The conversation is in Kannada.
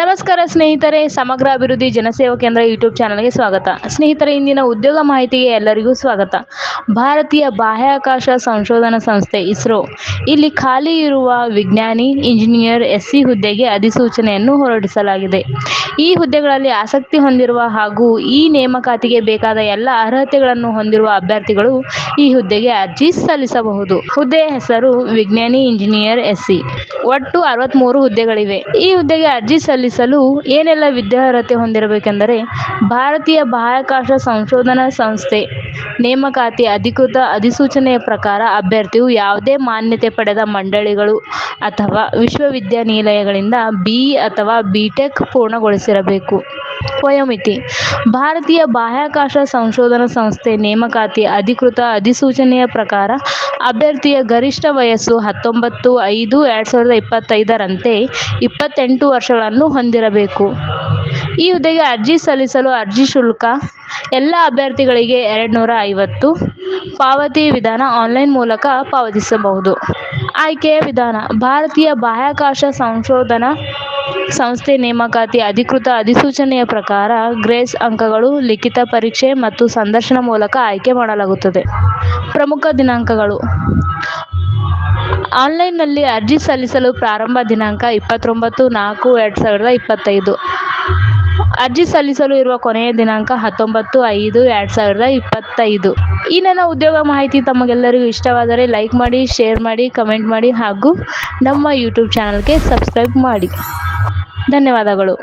ನಮಸ್ಕಾರ ಸ್ನೇಹಿತರೆ, ಸಮಗ್ರ ಅಭಿವೃದ್ಧಿ ಜನಸೇವಾ ಕೇಂದ್ರ ಯೂಟ್ಯೂಬ್ ಚಾನಲ್ಗೆ ಸ್ವಾಗತ. ಸ್ನೇಹಿತರೆ, ಇಂದಿನ ಉದ್ಯೋಗ ಮಾಹಿತಿಗೆ ಎಲ್ಲರಿಗೂ ಸ್ವಾಗತ. ಭಾರತೀಯ ಬಾಹ್ಯಾಕಾಶ ಸಂಶೋಧನಾ ಸಂಸ್ಥೆ ಇಸ್ರೋ. ಇಲ್ಲಿ ಖಾಲಿ ಇರುವ ವಿಜ್ಞಾನಿ, ಇಂಜಿನಿಯರ್, ಎಸ್ಸಿ ಹುದ್ದೆಗೆ ಅಧಿಸೂಚನೆಯನ್ನು ಹೊರಡಿಸಲಾಗಿದೆ. ಈ ಹುದ್ದೆಗಳಲ್ಲಿ ಆಸಕ್ತಿ ಹೊಂದಿರುವ ಹಾಗೂ ಈ ನೇಮಕಾತಿಗೆ ಬೇಕಾದ ಎಲ್ಲ ಅರ್ಹತೆಗಳನ್ನು ಹೊಂದಿರುವ ಅಭ್ಯರ್ಥಿಗಳು ಈ ಹುದ್ದೆಗೆ ಅರ್ಜಿ ಸಲ್ಲಿಸಬಹುದು. ಹುದ್ದೆಯ ಹೆಸರು ವಿಜ್ಞಾನಿ, ಇಂಜಿನಿಯರ್, ಎಸ್ಸಿ. ಒಟ್ಟು ಅರವತ್ಮೂರು ಹುದ್ದೆಗಳಿವೆ. ಈ ಹುದ್ದೆಗೆ ಅರ್ಜಿ ಸಲ್ಲಿಸಲು ಏನೆಲ್ಲ ವಿದ್ಯಾರ್ಹತೆ ಹೊಂದಿರಬೇಕೆಂದರೆ, ಭಾರತೀಯ ಬಾಹ್ಯಾಕಾಶ ಸಂಶೋಧನಾ ಸಂಸ್ಥೆ ನೇಮಕಾತಿ ಅಧಿಕೃತ ಅಧಿಸೂಚನೆಯ ಪ್ರಕಾರ ಅಭ್ಯರ್ಥಿಯು ಯಾವುದೇ ಮಾನ್ಯತೆ ಪಡೆದ ಮಂಡಳಿಗಳು ಅಥವಾ ವಿಶ್ವವಿದ್ಯಾನಿಲಯಗಳಿಂದ ಬಿಇ ಅಥವಾ ಬಿಟೆಕ್ ಪೂರ್ಣಗೊಳಿಸಿರಬೇಕು. ವಯೋಮಿತಿ ಭಾರತೀಯ ಬಾಹ್ಯಾಕಾಶ ಸಂಶೋಧನಾ ಸಂಸ್ಥೆ ನೇಮಕಾತಿ ಅಧಿಕೃತ ಅಧಿಸೂಚನೆಯ ಪ್ರಕಾರ ಅಭ್ಯರ್ಥಿಯ ಗರಿಷ್ಠ ವಯಸ್ಸು ಹತ್ತೊಂಬತ್ತು ಐದು ಎರಡು ಸಾವಿರದ ಇಪ್ಪತ್ತೈದರಂತೆ ಇಪ್ಪತ್ತೆಂಟು ವರ್ಷಗಳನ್ನು ಹೊಂದಿರಬೇಕು. ಈ ಹುದ್ದೆಗೆ ಅರ್ಜಿ ಸಲ್ಲಿಸಲು ಅರ್ಜಿ ಶುಲ್ಕ, ಎಲ್ಲ ಅಭ್ಯರ್ಥಿಗಳಿಗೆ ಎರಡು ನೂರ ಐವತ್ತು. ಪಾವತಿ ವಿಧಾನ ಆನ್ಲೈನ್ ಮೂಲಕ ಪಾವತಿಸಬಹುದು. ಆಯ್ಕೆಯ ವಿಧಾನ, ಭಾರತೀಯ ಬಾಹ್ಯಾಕಾಶ ಸಂಶೋಧನಾ ಸಂಸ್ಥೆ ನೇಮಕಾತಿ ಅಧಿಕೃತ ಅಧಿಸೂಚನೆಯ ಪ್ರಕಾರ ಗ್ರೇಸ್ ಅಂಕಗಳು ಲಿಖಿತ ಪರೀಕ್ಷೆ ಮತ್ತು ಸಂದರ್ಶನ ಮೂಲಕ ಆಯ್ಕೆ ಮಾಡಲಾಗುತ್ತದೆ. ಪ್ರಮುಖ ದಿನಾಂಕಗಳು. ಆನ್ಲೈನ್ನಲ್ಲಿ ಅರ್ಜಿ ಸಲ್ಲಿಸಲು ಪ್ರಾರಂಭ ದಿನಾಂಕ ಇಪ್ಪತ್ತೊಂಬತ್ತು ನಾಲ್ಕು ಎರಡು ಸಾವಿರದ ಇಪ್ಪತ್ತೈದು. ಅರ್ಜಿ ಸಲ್ಲಿಸಲು ಇರುವ ಕೊನೆಯ ದಿನಾಂಕ ಹತ್ತೊಂಬತ್ತು ಐದು ಎರಡು ಸಾವಿರದ ಇಪ್ಪತ್ತೈದು. ಈ ನನ್ನ ಉದ್ಯೋಗ ಮಾಹಿತಿ ತಮಗೆಲ್ಲರಿಗೂ ಇಷ್ಟವಾದರೆ ಲೈಕ್ ಮಾಡಿ, ಶೇರ್ ಮಾಡಿ, ಕಮೆಂಟ್ ಮಾಡಿ ಹಾಗೂ ನಮ್ಮ ಯೂಟ್ಯೂಬ್ ಚಾನಲ್ಗೆ ಸಬ್ಸ್ಕ್ರೈಬ್ ಮಾಡಿ. ಧನ್ಯವಾದಗಳು.